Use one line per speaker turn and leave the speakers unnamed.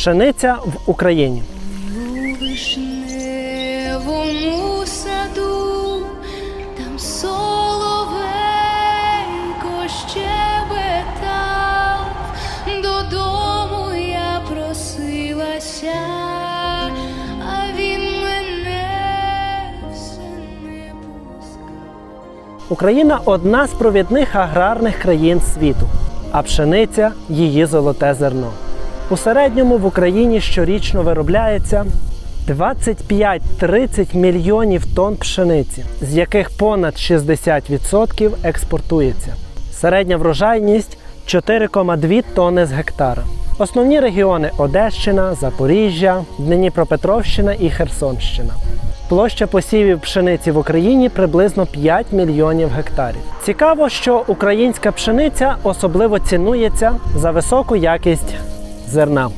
Пшениця в Україні.
У вишневому саду, там соловейко щебетав, додому я просилася, а він мене все не пускав.
Україна одна з провідних аграрних країн світу, а пшениця її золоте зерно. У середньому в Україні щорічно виробляється 25-30 мільйонів тонн пшениці, з яких понад 60% експортується. Середня врожайність 4,2 тонни з гектара. Основні регіони Одещина, Запоріжжя, Дніпропетровщина і Херсонщина. Площа посівів пшениці в Україні приблизно 5 мільйонів гектарів. Цікаво, що українська пшениця особливо цінується за високу якість зерна.